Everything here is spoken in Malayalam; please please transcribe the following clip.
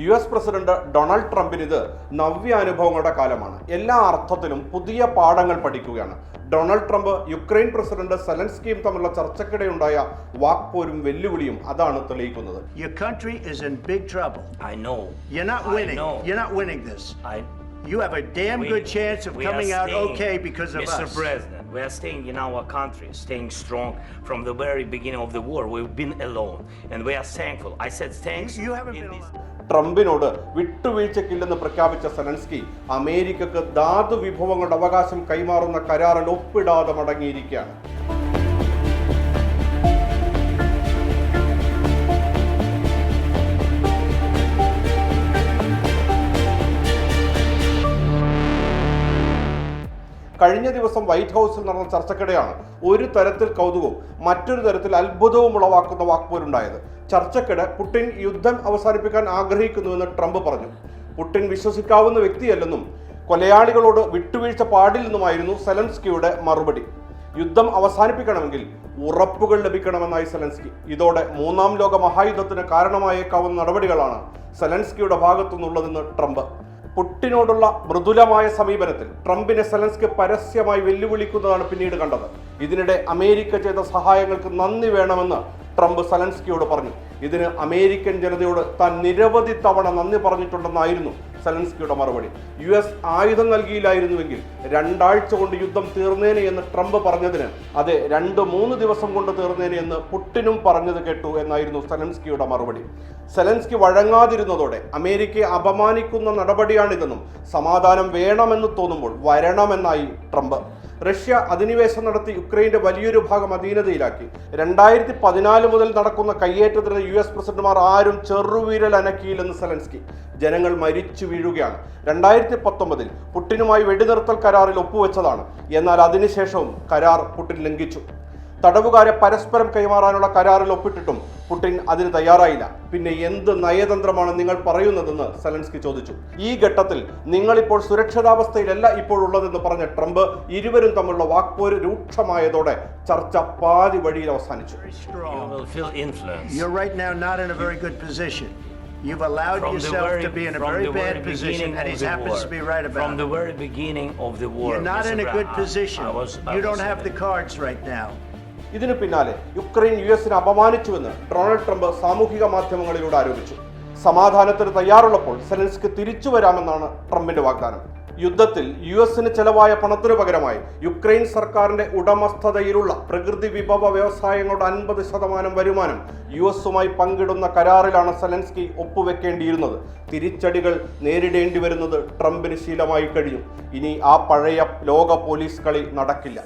യു എസ് പ്രസിഡന്റ് ഡൊണാൾഡ് ട്രംപിന് ഇത് നവ്യാനുഭവങ്ങളുടെ കാലമാണ്. എല്ലാ അർത്ഥത്തിലും പുതിയ പാഠങ്ങൾ പഠിക്കുകയാണ്. ഡൊണാൾഡ് ട്രംപ് യുക്രൈൻ പ്രസിഡന്റ് സെലൻസ്കിയും തമ്മിലുള്ള ചർച്ചക്കിടെയുണ്ടായ വാക്പോരും വെല്ലുവിളിയും അതാണ് തെളിയിക്കുന്നത്. You have a damn we, good chance of coming out okay because of Mr. us. Mr. President, we are staying in our country, staying strong from the very beginning of the war. We've been alone, and we are thankful. I said thanks. You haven't in been this-. ട്രംപിനോട് വിട്ടുവീഴ്ചക്കില്ലെന്ന് പ്രഖ്യാപിച്ച സെലൻസ്കി അമേരിക്കക്ക് ധാതു വിഭവങ്ങളുടെ അവകാശം കൈമാറുന്ന കരാറിൽ ഒപ്പിടാതെ മടങ്ങിയിരിക്കുകയാണ് കഴിഞ്ഞ ദിവസം വൈറ്റ് ഹൗസിൽ നടന്ന ചർച്ചക്കിടെയാണ് ഒരു തരത്തിൽ കൗതുകവും മറ്റൊരു തരത്തിൽ അത്ഭുതവും ഉളവാക്കുന്ന വാക്പോരുണ്ടായത്. ചർച്ചക്കിടെ പുടിൻ യുദ്ധം അവസാനിപ്പിക്കാൻ ആഗ്രഹിക്കുന്നുവെന്ന് ട്രംപ് പറഞ്ഞു. പുടിൻ വിശ്വസിക്കാവുന്ന വ്യക്തിയല്ലെന്നും കൊലയാളികളോട് വിട്ടുവീഴ്ച പാടില്ലെന്നുമായിരുന്നു സെലൻസ്കിയുടെ മറുപടി. യുദ്ധം അവസാനിപ്പിക്കണമെങ്കിൽ ഉറപ്പുകൾ ലഭിക്കണമെന്നായി സെലൻസ്കി. ഇതോടെ മൂന്നാം ലോക മഹായുദ്ധത്തിന് കാരണമായേക്കാവുന്ന നടപടികളാണ് സെലൻസ്കിയുടെ ഭാഗത്തുനിന്നുള്ളതെന്ന് ട്രംപ് പുട്ടിനോടുള്ള മൃദുലമായ സമീപനത്തിൽ ട്രംപിനെ സെലൻസ്കി പരസ്യമായി വെല്ലുവിളിക്കുന്നതാണ് പിന്നീട് കണ്ടത്. ഇതിനിടെ അമേരിക്ക ചെയ്ത സഹായങ്ങൾക്ക് നന്ദി വേണമെന്ന് ട്രംപ് സലൻസ്കിയോട് പറഞ്ഞു. ഇതിന് അമേരിക്കൻ ജനതയോട് താൻ നിരവധി തവണ നന്ദി പറഞ്ഞിട്ടുണ്ടെന്നായിരുന്നു സെലൻസ്കിയുടെ മറുപടി. യു എസ് ആയുധം നൽകിയില്ലായിരുന്നുവെങ്കിൽ രണ്ടാഴ്ച കൊണ്ട് യുദ്ധം തീർന്നേനെ എന്ന് ട്രംപ് പറഞ്ഞതിന് അതെ രണ്ട് മൂന്ന് ദിവസം കൊണ്ട് തീർന്നേനെ എന്ന് പുട്ടിനും പറഞ്ഞത് കേട്ടു എന്നായിരുന്നു സെലൻസ്കിയുടെ മറുപടി. സെലൻസ്കി വഴങ്ങാതിരുന്നതോടെ അമേരിക്കയെ അപമാനിക്കുന്ന നടപടിയാണിതെന്നും സമാധാനം വേണമെന്ന് തോന്നുമ്പോൾ വരണമെന്നായി ട്രംപ് റഷ്യ അധിനിവേശം നടത്തി യുക്രൈന്റെ വലിയൊരു ഭാഗം അധീനതയിലാക്കി. രണ്ടായിരത്തി പതിനാല് മുതൽ നടക്കുന്ന കയ്യേറ്റത്തിന് യു എസ് പ്രസിഡന്റുമാർ ആരും ചെറുവിരൽ അനക്കിയില്ലെന്ന് സെലൻസ്കി. ജനങ്ങൾ മരിച്ചു വീഴുകയാണ്. രണ്ടായിരത്തി പത്തൊമ്പതിൽ പുട്ടിനുമായി വെടിനിർത്തൽ കരാറിൽ ഒപ്പുവെച്ചതാണ്. എന്നാൽ അതിനുശേഷവും കരാർ പുട്ടിൻ ലംഘിച്ചു. തടവുകാരെ പരസ്പരം കൈമാറാനുള്ള കരാറിൽ ഒപ്പിട്ടിട്ടും പുടിൻ അതിന് തയ്യാറായില്ല പിന്നെ എന്ത് നയതന്ത്രമാണ് നിങ്ങൾ പറയുന്നതെന്ന് സെലൻസ്കി ചോദിച്ചു ഈ ഘട്ടത്തിൽ നിങ്ങളിപ്പോൾ സുരക്ഷിതാവസ്ഥയിലല്ല ഇപ്പോൾ ഉള്ളതെന്ന് പറഞ്ഞ ട്രംപ് ഇരുവരും തമ്മിലുള്ള വാക്പോര് രൂക്ഷമായതോടെ ചർച്ച പാതി വഴിയിൽ അവസാനിച്ചു You will feel influence. You're right now not in a very good position. You've allowed from yourself very, to be in a very bad position, and he happens war. to be right about From the very beginning of the war. You're not Mr. in a good position. I was, I You don't have the cards right now. ഇതിനു പിന്നാലെ യുക്രൈൻ യു എസിനെ അപമാനിച്ചുവെന്ന് ഡൊണാൾഡ് ട്രംപ് സാമൂഹിക മാധ്യമങ്ങളിലൂടെ ആരോപിച്ചു. സമാധാനത്തിന് തയ്യാറുള്ളപ്പോൾ സെലൻസ്കി തിരിച്ചു വരാമെന്നാണ് ട്രംപിന്റെ വാഗ്ദാനം. യുദ്ധത്തിൽ യു എസിന് ചെലവായ പണത്തിനു പകരമായി യുക്രൈൻ സർക്കാരിന്റെ ഉടമസ്ഥതയിലുള്ള പ്രകൃതി വിഭവ വ്യവസായങ്ങളുടെ അൻപത് ശതമാനം വരുമാനം യു എസുമായി പങ്കിടുന്ന കരാറിലാണ് സെലൻസ്കി ഒപ്പുവെക്കേണ്ടിയിരുന്നത്. തിരിച്ചടികൾ നേരിടേണ്ടി വരുന്നത് ട്രംപിന് ശീലമായി കഴിഞ്ഞു ഇനി ആ പഴയ ലോക പോലീസ് കളി നടക്കില്ല.